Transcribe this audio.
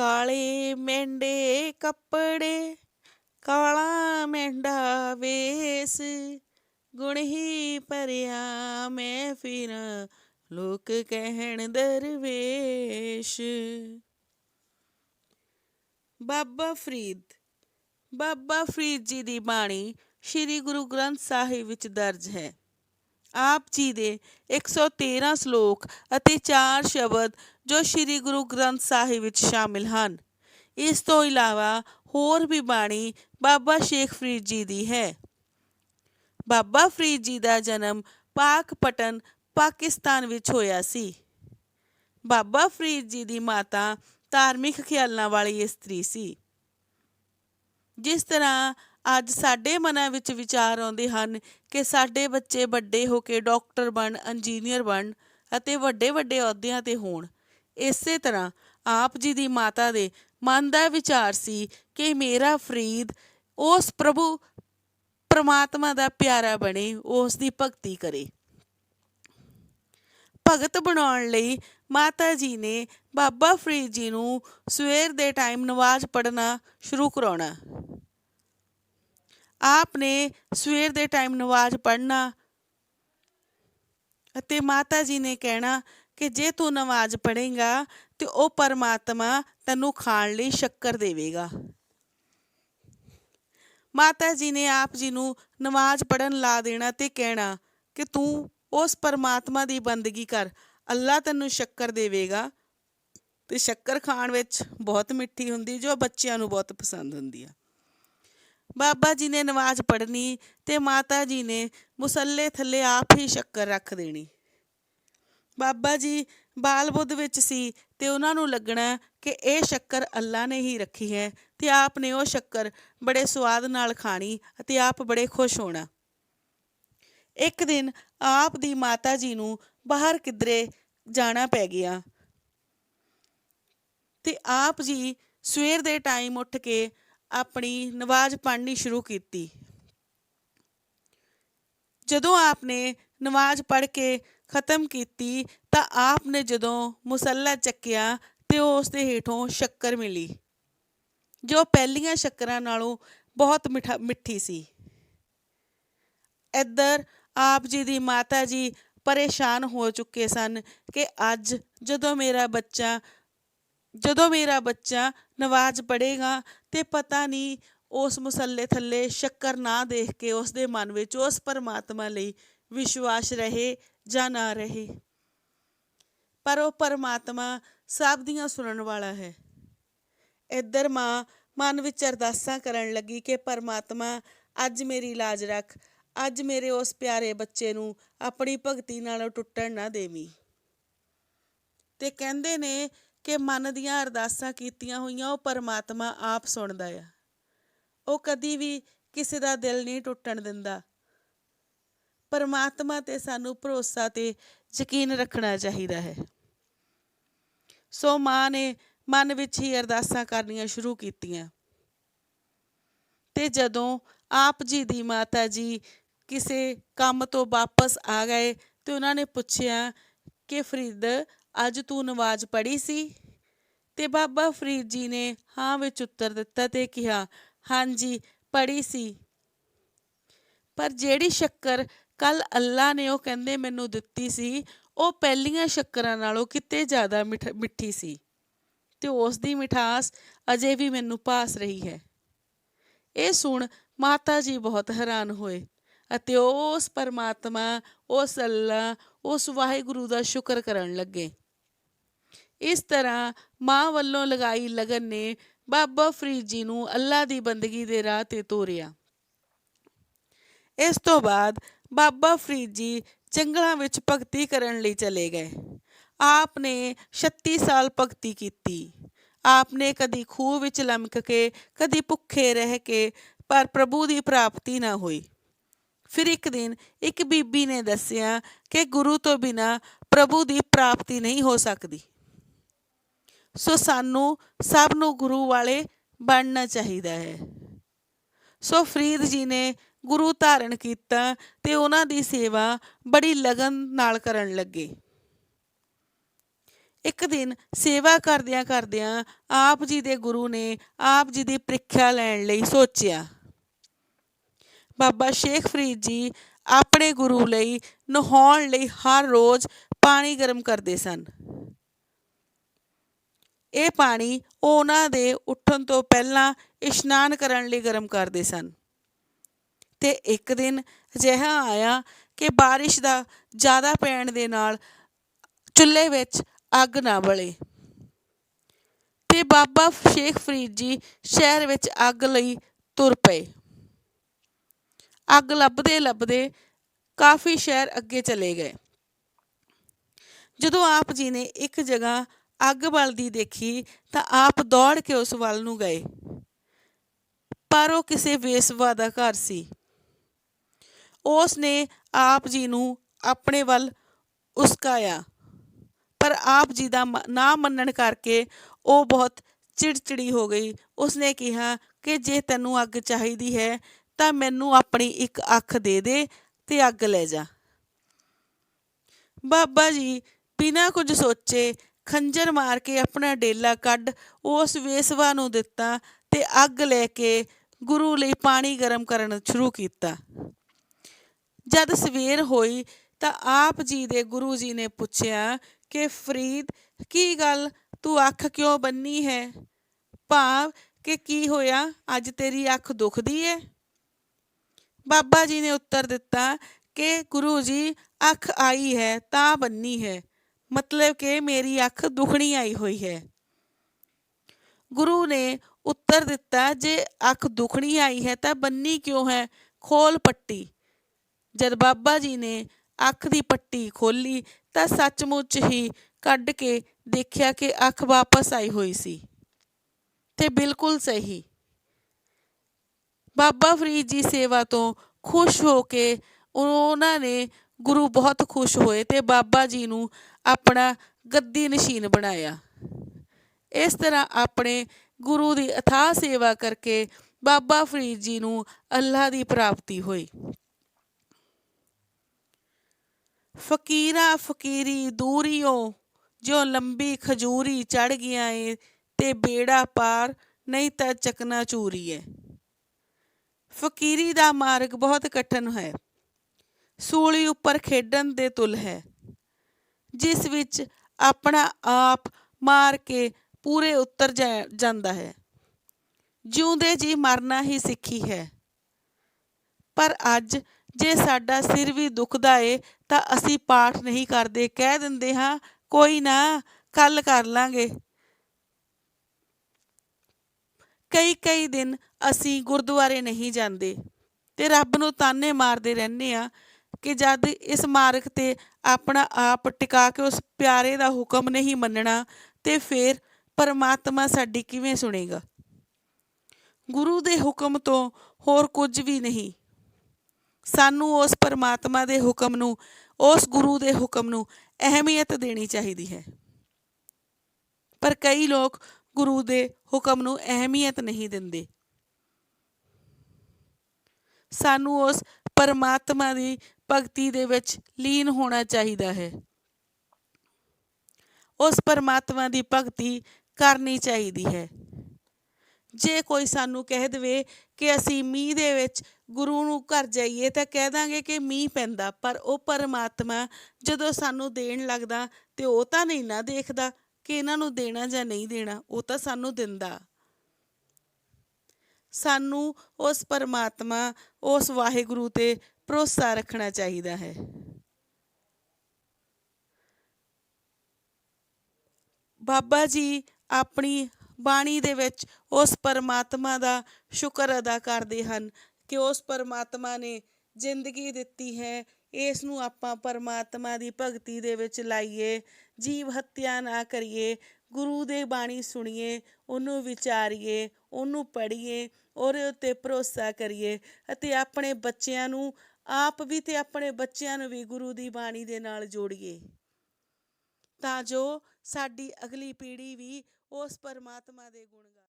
ਕਾਲੇ ਮੈਂਡੇ ਕੱਪੜੇ, ਕਾਲਾ ਮੈਂਡਾ ਵੇਸ। ਗੁਣ ਹੀ ਭਰਿਆ ਮੈਂ ਫਿਰਾਂ ਲੋਕ ਕਹਿਣ ਦਰਵੇਸ਼। ਬਾਬਾ ਫਰੀਦ ਬਾਬਾ ਫਰੀਦ ਜੀ ਦੀ ਬਾਣੀ ਸ੍ਰੀ ਗੁਰੂ ਗ੍ਰੰਥ ਸਾਹਿਬ ਵਿੱਚ ਦਰਜ ਹੈ। ਆਪ ਜੀ ਦੇ 113 ਸ਼ਲੋਕ ਅਤੇ 4 ਸ਼ਬਦ ਜੋ ਸ੍ਰੀ ਗੁਰੂ ਗ੍ਰੰਥ ਸਾਹਿਬ ਵਿੱਚ ਸ਼ਾਮਿਲ ਹਨ। ਇਸ ਤੋਂ ਇਲਾਵਾ ਹੋਰ ਵੀ ਬਾਣੀ ਬਾਬਾ ਸ਼ੇਖ ਫਰੀਦ ਜੀ ਦੀ ਹੈ। ਬਾਬਾ ਫਰੀਦ ਜੀ ਦਾ ਜਨਮ ਪਾਕ ਪਟਨ, ਪਾਕਿਸਤਾਨ ਵਿੱਚ ਹੋਇਆ ਸੀ। ਬਾਬਾ ਫਰੀਦ ਜੀ ਦੀ ਮਾਤਾ ਧਾਰਮਿਕ ਖਿਆਲਾਂ ਵਾਲੀ ਇਸਤਰੀ ਸੀ। ਜਿਸ ਤਰ੍ਹਾਂ ਅੱਜ ਸਾਡੇ ਮਨਾਂ ਵਿੱਚ ਵਿਚਾਰ ਆਉਂਦੇ ਹਨ ਕਿ ਸਾਡੇ ਬੱਚੇ ਵੱਡੇ ਹੋ ਕੇ ਡਾਕਟਰ ਬਣ, ਇੰਜੀਨੀਅਰ ਬਣ ਅਤੇ ਵੱਡੇ ਵੱਡੇ ਅਹੁਦਿਆਂ ਤੇ ਹੋਣ। ਇਸੇ ਤਰ੍ਹਾਂ ਆਪ ਜੀ ਦੀ ਮਾਤਾ ਦੇ ਮਨ ਦਾ ਵਿਚਾਰ ਸੀ ਕਿ ਮੇਰਾ ਫਰੀਦ ਉਸ ਪ੍ਰਭੂ ਪ੍ਰਮਾਤਮਾ ਦਾ ਪਿਆਰਾ ਬਣੇ, ਉਸ ਦੀ ਭਗਤੀ ਕਰੇ। ਭਗਤ ਬਣਾਉਣ ਲਈ ਮਾਤਾ ਜੀ ਨੇ ਬਾਬਾ ਫਰੀਦ ਜੀ ਨੂੰ ਸਵੇਰ ਦੇ ਟਾਈਮ ਨਮਾਜ਼ ਪੜ੍ਹਨਾ ਸ਼ੁਰੂ ਕਰਾਉਣਾ। ਆਪ ਨੇ ਸਵੇਰ ਦੇ ਟਾਈਮ ਨਵਾਜ਼ ਪੜ੍ਹਨਾ ਅਤੇ ਮਾਤਾ ਜੀ ਨੇ ਕਹਿਣਾ ਕਿ ਜੇ ਤੂੰ ਨਮਾਜ਼ ਪੜ੍ਹੇਗਾ ਤੇ ਉਹ ਪਰਮਾਤਮਾ ਤੈਨੂੰ ਖਾਣ ਲਈ ਸ਼ੱਕਰ ਦੇਵੇਗਾ। ਮਾਤਾ ਜੀ ਨੇ ਆਪ ਜੀ ਨੂੰ ਨਮਾਜ਼ ਪੜਨ ਲਾ ਦੇਣਾ ਤੇ ਕਹਿਣਾ ਕਿ ਤੂੰ ਉਸ ਪਰਮਾਤਮਾ ਦੀ ਬੰਦਗੀ ਕਰ, ਅੱਲਾ ਤੈਨੂੰ ਸ਼ੱਕਰ ਦੇਵੇਗਾ। ਤੇ ਸ਼ੱਕਰ ਖਾਣ ਵਿੱਚ ਬਹੁਤ ਮਿੱਠੀ ਹੁੰਦੀ, ਜੋ ਬੱਚਿਆਂ ਨੂੰ ਬਹੁਤ ਪਸੰਦ ਹੁੰਦੀ ਆ। ਬਾਬਾ ਜੀ ਨੇ ਨਮਾਜ਼ ਪੜ੍ਹਨੀ ਤੇ ਮਾਤਾ ਜੀ ਨੇ ਮੁਸੱਲੇ ਥੱਲੇ ਆਪ ਹੀ ਸ਼ੱਕਰ ਰੱਖ ਦੇਣੀ। ਬਾਬਾ ਜੀ ਬਾਲ ਬੁੱਧ ਵਿੱਚ ਸੀ ਤੇ ਉਹਨਾਂ ਨੂੰ ਲੱਗਣਾ ਕਿ ਇਹ ਸ਼ੱਕਰ ਅੱਲਾ ਨੇ ਹੀ ਰੱਖੀ ਹੈ ਤੇ ਆਪ ਨੇ ਉਹ ਸ਼ੱਕਰ ਬੜੇ ਸਵਾਦ ਨਾਲ ਖਾਣੀ ਅਤੇ ਆਪ ਬੜੇ ਖੁਸ਼ ਹੋਣਾ। ਇੱਕ ਦਿਨ ਆਪ ਦੀ ਮਾਤਾ ਜੀ ਨੂੰ ਬਾਹਰ ਕਿਧਰੇ ਜਾਣਾ ਪੈ ਗਿਆ। ਤੇ ਆਪ ਜੀ ਸਵੇਰ ਦੇ ਟਾਈਮ ਉੱਠ ਕੇ ਆਪਣੀ ਨਮਾਜ਼ ਪੜ੍ਹਨੀ ਸ਼ੁਰੂ ਕੀਤੀ। ਜਦੋਂ ਆਪ ਨੇ ਨਮਾਜ਼ ਪੜ੍ਹ ਕੇ ਖਤਮ ਕੀਤੀ ਤਾਂ ਆਪ ਨੇ ਜਦੋਂ ਮੁਸੱਲਾ ਚੱਕਿਆ ਤੇ ਉਸ ਦੇ ਹੇਠੋਂ ਸ਼ੱਕਰ ਮਿਲੀ, ਜੋ ਪਹਿਲੀਆਂ ਸ਼ੱਕਰਾਂ ਨਾਲੋਂ ਬਹੁਤ ਮਿੱਠਾ, ਮਿੱਠੀ ਸੀ। ਇੱਧਰ ਆਪ ਜੀ ਦੀ ਮਾਤਾ ਜੀ ਪਰੇਸ਼ਾਨ ਹੋ ਚੁੱਕੇ ਸਨ ਕਿ ਅੱਜ ਜਦੋਂ ਮੇਰਾ ਬੱਚਾ ਜਦੋਂ ਮੇਰਾ ਬੱਚਾ ਨਵਾਜ਼ ਪੜ੍ਹੇਗਾ ਤੇ ਪਤਾ ਨਹੀਂ ਉਸ ਮੁਸੱਲੇ ਥੱਲੇ ਸ਼ੱਕਰ ਨਾ ਦੇਖ ਕੇ ਉਸ ਦੇ ਮਨ ਵਿੱਚ ਉਸ ਪਰਮਾਤਮਾ ਲਈ ਵਿਸ਼ਵਾਸ ਰਹੇ ਜਾਂ ਨਾ ਰਹੇ। ਪਰ ਉਹ ਪਰਮਾਤਮਾ ਸਭ ਦੀਆਂ ਸੁਣਨ ਵਾਲਾ ਹੈ। ਇੱਧਰ ਮਾਂ ਮਨ ਵਿੱਚ ਅਰਦਾਸਾਂ ਕਰਨ ਲੱਗੀ ਕਿ ਪਰਮਾਤਮਾ, ਅੱਜ ਮੇਰੀ ਲਾਜ ਰੱਖ, ਅੱਜ ਮੇਰੇ ਉਸ ਪਿਆਰੇ ਬੱਚੇ ਨੂੰ ਆਪਣੀ ਭਗਤੀ ਨਾਲ ਟੁੱਟਣ ਨਾ ਦੇਵੀਂ। ਤੇ ਕਹਿੰਦੇ ਨੇ ਕਿ ਮਨ ਦੀਆਂ ਅਰਦਾਸਾਂ ਕੀਤੀਆਂ ਹੋਈਆਂ, ਉਹ ਪਰਮਾਤਮਾ ਆਪ ਸੁਣਦਾ ਆ। ਉਹ ਕਦੀ ਵੀ ਕਿਸੇ ਦਾ ਦਿਲ ਨਹੀਂ ਟੁੱਟਣ ਦਿੰਦਾ। ਪਰਮਾਤਮਾ ਤੇ ਸਾਨੂੰ ਭਰੋਸਾ ਤੇ ਯਕੀਨ ਰੱਖਣਾ ਚਾਹੀਦਾ ਹੈ। ਸੋ ਮਾਂ ਨੇ ਮਨ ਵਿੱਚ ਹੀ ਅਰਦਾਸਾਂ ਕਰਨੀਆਂ ਸ਼ੁਰੂ ਕੀਤੀਆਂ। ਤੇ ਜਦੋਂ ਆਪ ਜੀ ਦੀ ਮਾਤਾ ਜੀ ਕਿਸੇ ਕੰਮ ਤੋਂ ਵਾਪਸ ਆ ਗਏ, ਤੇ ਉਹਨਾਂ ਨੇ ਪੁੱਛਿਆ ਕਿ ਫਰੀਦ ਅੱਜ ਤੂੰ ਨਮਾਜ਼ ਪੜ੍ਹੀ ਸੀ? ਤੇ ਬਾਬਾ ਫਰੀਦ ਜੀ ਨੇ ਹਾਂ ਵਿੱਚ ਉੱਤਰ ਦਿੱਤਾ ਤੇ ਕਿਹਾ, ਹਾਂਜੀ, ਪੜ੍ਹੀ ਸੀ। ਪਰ ਜਿਹੜੀ ਸ਼ੱਕਰ ਕੱਲ ਅੱਲਾ ਨੇ ਉਹ ਕਹਿੰਦੇ ਮੈਨੂੰ ਦਿੱਤੀ ਸੀ, ਉਹ ਪਹਿਲੀਆਂ ਸ਼ੱਕਰਾਂ ਨਾਲੋਂ ਕਿਤੇ ਜ਼ਿਆਦਾ ਮਿੱਠੀ ਸੀ। ਤੇ ਉਸ ਦੀ ਮਿਠਾਸ ਅਜੇ ਵੀ ਮੈਨੂੰ ਪਾਸ ਰਹੀ ਹੈ। ਇਹ ਸੁਣ ਮਾਤਾ ਜੀ ਬਹੁਤ ਹੈਰਾਨ ਹੋਏ ਅਤੇ ਉਸ ਪਰਮਾਤਮਾ, ਉਸ ਅੱਲਾ ਉਸ ਵਾਹਿਗੁਰੂ ਦਾ ਸ਼ੁਕਰ ਕਰਨ ਲੱਗੇ। ਇਸ ਤਰ੍ਹਾਂ ਮਾਂ ਵੱਲੋਂ ਲਗਾਈ ਲਗਨ ਨੇ ਬਾਬਾ ਫਰੀਦ ਜੀ ਨੂੰ ਅੱਲਾ ਦੀ ਬੰਦਗੀ ਦੇ ਰਾਹ ਤੇ ਤੋਰਿਆ। ਇਸ ਤੋਂ ਬਾਅਦ ਬਾਬਾ ਫਰੀਦ ਜੀ ਜੰਗਲਾਂ ਵਿੱਚ ਭਗਤੀ ਕਰਨ ਲਈ ਚਲੇ ਗਏ। ਆਪ ਨੇ 36 ਸਾਲ ਭਗਤੀ ਕੀਤੀ। ਆਪ ਨੇ ਕਦੀ ਖੂਹ ਵਿੱਚ ਲਮਕ ਕੇ, ਕਦੀ ਭੁੱਖੇ ਰਹਿ ਕੇ, ਪਰ ਪ੍ਰਭੂ ਦੀ ਪ੍ਰਾਪਤੀ ਨਾ ਹੋਈ। ਫਿਰ ਇੱਕ ਦਿਨ ਇੱਕ ਬੀਬੀ ਨੇ ਦੱਸਿਆ ਕਿ ਗੁਰੂ ਤੋਂ ਬਿਨਾ ਪ੍ਰਭੂ ਦੀ ਪ੍ਰਾਪਤੀ ਨਹੀਂ ਹੋ ਸਕਦੀ। ਸੋ ਸਾਨੂੰ ਸਭ ਨੂੰ ਗੁਰੂ ਵਾਲੇ ਬਣਨਾ ਚਾਹੀਦਾ ਹੈ। ਸੋ ਫਰੀਦ ਜੀ ਨੇ ਗੁਰੂ ਧਾਰਨ ਕੀਤਾ ਤੇ ਉਹਨਾਂ ਦੀ ਸੇਵਾ ਬੜੀ ਲਗਨ ਨਾਲ ਕਰਨ ਲੱਗੇ। ਇੱਕ ਦਿਨ ਸੇਵਾ ਕਰਦਿਆਂ ਕਰਦਿਆਂ ਆਪ ਜੀ ਦੇ ਗੁਰੂ ਨੇ ਆਪ ਜੀ ਦੀ ਪ੍ਰੀਖਿਆ ਲੈਣ ਲਈ ਸੋਚਿਆ। ਬਾਬਾ ਸ਼ੇਖ ਫਰੀਦ ਜੀ ਆਪਣੇ ਗੁਰੂ ਲਈ ਨਹਾਉਣ ਲਈ ਹਰ ਰੋਜ਼ ਪਾਣੀ ਗਰਮ ਕਰਦੇ ਸਨ। ਇਹ ਪਾਣੀ ਉਹਨਾਂ ਦੇ ਉੱਠਣ ਤੋਂ ਪਹਿਲਾਂ ਇਸ਼ਨਾਨ ਕਰਨ ਲਈ ਗਰਮ ਕਰਦੇ ਸਨ। ਤੇ ਇੱਕ ਦਿਨ ਅਜਿਹਾ ਆਇਆ ਕਿ ਬਾਰਿਸ਼ ਦਾ ਜ਼ਿਆਦਾ ਪੈਣ ਦੇ ਨਾਲ ਚੁੱਲ੍ਹੇ ਵਿੱਚ ਅੱਗ ਨਾ ਬਲੇ। ਤੇ ਬਾਬਾ ਸ਼ੇਖ ਫਰੀਦ ਜੀ ਸ਼ਹਿਰ ਵਿੱਚ ਅੱਗ ਲਈ ਤੁਰ ਪਏ। ਅੱਗ ਲੱਭਦੇ ਲੱਭਦੇ ਕਾਫੀ ਸ਼ਹਿਰ ਅੱਗੇ ਚਲੇ ਗਏ। ਜਦੋਂ ਆਪ ਜੀ ਨੇ ਇੱਕ ਜਗ੍ਹਾ ਅੱਗ ਬਲਦੀ ਦੇਖੀ ਤਾਂ ਆਪ ਦੌੜ ਕੇ ਉਸ ਵੱਲ ਨੂੰ ਗਏ। ਪਰ ਉਹ ਕਿਸੇ ਵੇਸਵਾ ਦਾ ਘਰ ਸੀ। ਉਸ ਨੇ ਆਪ ਜੀ ਨੂੰ ਆਪਣੇ ਵੱਲ ਉਸਕਾਇਆ। ਪਰ ਆਪ ਜੀ ਦਾ ਨਾ ਮੰਨਣ ਕਰਕੇ ਉਹ ਬਹੁਤ ਚਿੜਚਿੜੀ ਹੋ ਗਈ। ਉਸਨੇ ਕਿਹਾ ਕਿ ਜੇ ਤੈਨੂੰ ਅੱਗ ਚਾਹੀਦੀ ਹੈ ਤਾਂ ਮੈਨੂੰ ਆਪਣੀ ਇੱਕ ਅੱਖ ਦੇ ਦੇ ਤੇ ਅੱਗ ਲੈ ਜਾ। ਬਾਬਾ ਜੀ ਬਿਨਾਂ ਕੁਝ ਸੋਚੇ ਖੰਜਰ ਮਾਰ ਕੇ ਆਪਣਾ ਡੇਲਾ ਕੱਢ, ਉਸ ਵੇਸਵਾ ਨੂੰ ਦਿੱਤਾ ਤੇ ਅੱਗ ਲੈ ਕੇ ਗੁਰੂ ਲਈ ਪਾਣੀ ਗਰਮ ਕਰਨ ਸ਼ੁਰੂ ਕੀਤਾ। ਜਦ ਸਵੇਰ ਹੋਈ ਤਾਂ ਆਪ ਜੀ ਦੇ ਗੁਰੂ ਜੀ ਨੇ ਪੁੱਛਿਆ ਕਿ, ਫਰੀਦ, ਕੀ ਗੱਲ? ਤੂੰ ਅੱਖ ਕਿਉਂ ਬੰਨੀ ਹੈ? ਭਾਵ ਕਿ ਕੀ ਹੋਇਆ? ਅੱਜ ਤੇਰੀ ਅੱਖ ਦੁਖਦੀ ਹੈ ਬਾਬਾ ਜੀ ਨੇ ਉੱਤਰ ਦਿੱਤਾ ਕਿ, ਗੁਰੂ ਜੀ, ਅੱਖ ਆਈ ਹੈ ਤਾਂ ਬੰਨੀ ਹੈ। ਮਤਲਬ ਕਿ ਮੇਰੀ ਅੱਖ ਦੁਖਣੀ ਆਈ ਹੋਈ ਹੈ। ਗੁਰੂ ਨੇ ਉੱਤਰ ਦਿੱਤਾ, ਜੇ ਅੱਖ ਦੁਖਣੀ ਆਈ ਹੈ ਤਾਂ ਬੰਨੀ ਕਿਉਂ ਹੈ? ਖੋਲ ਪੱਟੀ। ਜਦ ਬਾਬਾ ਜੀ ਨੇ ਅੱਖ ਦੀ ਪੱਟੀ ਖੋਲੀ ਤਾਂ ਸੱਚਮੁੱਚ ਹੀ ਕੱਢ ਕੇ ਦੇਖਿਆ ਕਿ ਅੱਖ ਵਾਪਸ ਆਈ ਹੋਈ ਸੀ ਤੇ ਬਿਲਕੁਲ ਸਹੀ। ਬਾਬਾ ਫਰੀਦ ਜੀ ਸੇਵਾ ਤੋਂ ਖੁਸ਼ ਹੋ ਕੇ ਉਹਨਾਂ ਨੇ ਗੁਰੂ ਬਹੁਤ ਖੁਸ਼ ਹੋਏ ਤੇ ਬਾਬਾ ਜੀ ਨੂੰ ਆਪਣਾ ਗੱਦੀ ਨਸ਼ੀਨ ਬਣਾਇਆ। ਇਸ ਤਰ੍ਹਾਂ ਆਪਣੇ ਗੁਰੂ ਦੀ ਅਥਾਹ ਸੇਵਾ ਕਰਕੇ ਬਾਬਾ ਫਰੀਦ ਜੀ ਨੂੰ ਅੱਲਾ ਦੀ ਪ੍ਰਾਪਤੀ ਹੋਈ। ਫਕੀਰਾ ਫਕੀਰੀ ਦੂਰੀਓ ਜੋ ਲੰਬੀ ਖਜੂਰੀ ਚੜ ਗਿਆ ਏ, ਤੇ ਬੇੜਾ ਪਾਰ ਨਹੀਂ ਤਾਂ ਚਕਨਾ ਚੂਰੀ ਏ ਫਕੀਰੀ ਦਾ ਮਾਰਗ ਬਹੁਤ ਕਠਨ ਹੈ। ਸੂਲੀ ਉੱਪਰ ਖੇਡਣ ਦੇ ਤੁਲ ਹੈ, ਜਿਸ ਵਿੱਚ ਆਪਣਾ ਆਪ ਮਾਰ ਕੇ ਪੂਰੇ ਉਤਰ ਜਾ- ਜਾਂਦਾ ਹੈ। ਜਿਉਂਦੇ ਜੀ ਮਰਨਾ ਹੀ ਸਿੱਖੀ ਹੈ। ਪਰ ਅੱਜ ਜੇ ਸਾਡਾ ਸਿਰ ਵੀ ਦੁਖਦਾ ਏ, ਤਾਂ ਅਸੀਂ ਪਾਠ ਨਹੀਂ ਕਰਦੇ। ਕਹਿ ਦਿੰਦੇ ਹਾਂ, ਕੋਈ ਨਾ ਕੱਲ ਕਰ ਲਾਂਗੇ। ਕਈ ਕਈ ਦਿਨ ਅਸੀਂ ਗੁਰਦੁਆਰੇ ਨਹੀਂ ਜਾਂਦੇ ਤੇ ਰੱਬ ਨੂੰ ਤਾਨੇ ਮਾਰਦੇ ਰਹਿੰਦੇ ਆ ਕਿ ਜਦ ਇਸ ਮਾਰਗ ਤੇ ਆਪਣਾ ਆਪ ਟਿਕਾ ਕੇ ਉਸ ਪਿਆਰੇ ਦਾ ਹੁਕਮ ਨਹੀਂ ਮੰਨਣਾ, ਤੇ ਫਿਰ ਪਰਮਾਤਮਾ ਸਾਡੀ ਕਿਵੇਂ ਸੁਣੇਗਾ? ਗੁਰੂ ਦੇ ਹੁਕਮ ਤੋਂ ਹੋਰ ਕੁਝ ਵੀ ਨਹੀਂ। ਸਾਨੂੰ ਉਸ ਪਰਮਾਤਮਾ ਦੇ ਹੁਕਮ ਨੂੰ, ਉਸ ਗੁਰੂ ਦੇ ਹੁਕਮ ਨੂੰ ਅਹਿਮੀਅਤ ਦੇਣੀ ਚਾਹੀਦੀ ਹੈ। ਪਰ ਕਈ ਲੋਕ ਗੁਰੂ ਦੇ ਹੁਕਮ ਨੂੰ ਅਹਿਮੀਅਤ ਨਹੀਂ ਦਿੰਦੇ। ਸਾਨੂੰ ਉਸ ਪਰਮਾਤਮਾ ਦੀ ਭਗਤੀ ਦੇ ਵਿੱਚ ਲੀਨ ਹੋਣਾ ਚਾਹੀਦਾ ਹੈ। ਉਸ ਪਰਮਾਤਮਾ ਦੀ ਭਗਤੀ ਕਰਨੀ ਚਾਹੀਦੀ ਹੈ। ਜੇ ਕੋਈ ਸਾਨੂੰ ਕਹਿ ਦੇਵੇ ਕਿ ਅਸੀਂ ਮੀਂਹ ਦੇ ਵਿੱਚ ਗੁਰੂ ਨੂੰ ਘਰ ਜਾਈਏ ਤਾਂ ਕਹਿ ਦਾਂਗੇ ਕਿ ਮੀਂਹ ਪੈਂਦਾ, ਪਰ ਉਹ ਪਰਮਾਤਮਾ ਜਦੋਂ ਸਾਨੂੰ ਦੇਣ ਲੱਗਦਾ ਤੇ ਉਹ ਤਾਂ ਨਹੀਂ ਨਾ ਦੇਖਦਾ ਕਿ ਇਹਨਾਂ ਨੂੰ ਦੇਣਾ ਜਾਂ ਨਹੀਂ ਦੇਣਾ, ਉਹ ਤਾਂ ਸਾਨੂੰ ਦਿੰਦਾ। ਸਾਨੂੰ ਉਸ ਪਰਮਾਤਮਾ, ਉਸ ਵਾਹਿਗੁਰੂ ਤੇ ਭਰੋਸਾ ਰੱਖਣਾ ਚਾਹੀਦਾ ਹੈ। ਬਾਬਾ ਜੀ ਆਪਣੀ ਬਾਣੀ ਦੇ ਵਿੱਚ ਉਸ ਪਰਮਾਤਮਾ ਦਾ ਸ਼ੁਕਰ ਅਦਾ ਕਰਦੇ ਹਨ ਕਿ ਉਸ ਪਰਮਾਤਮਾ ਨੇ ਜ਼ਿੰਦਗੀ ਦਿੱਤੀ ਹੈ। ਇਸ ਨੂੰ ਆਪਾਂ ਪਰਮਾਤਮਾ ਦੀ ਭਗਤੀ ਦੇ ਵਿੱਚ ਲਾਈਏ, ਜੀਵ ਹੱਤਿਆ ਨਾ ਕਰੀਏ, ਗੁਰੂ ਦੇ ਬਾਣੀ ਸੁਣੀਏ, ਉਹਨੂੰ ਵਿਚਾਰੀਏ, ਉਹਨੂੰ ਪੜ੍ਹੀਏ, ਉਹਦੇ ਉੱਤੇ ਭਰੋਸਾ ਕਰੀਏ ਅਤੇ ਆਪਣੇ ਬੱਚਿਆਂ ਨੂੰ ਆਪ ਵੀ ਤੇ ਆਪਣੇ ਬੱਚਿਆਂ ਨੂੰ ਵੀ ਗੁਰੂ ਦੀ ਬਾਣੀ ਦੇ ਨਾਲ ਜੋੜੀਏ। ਤਾਂ ਜੋ ਸਾਡੀ ਅਗਲੀ ਪੀੜ੍ਹੀ ਵੀ ਉਸ ਪਰਮਾਤਮਾ ਦੇ ਗੁਣ ਗਾ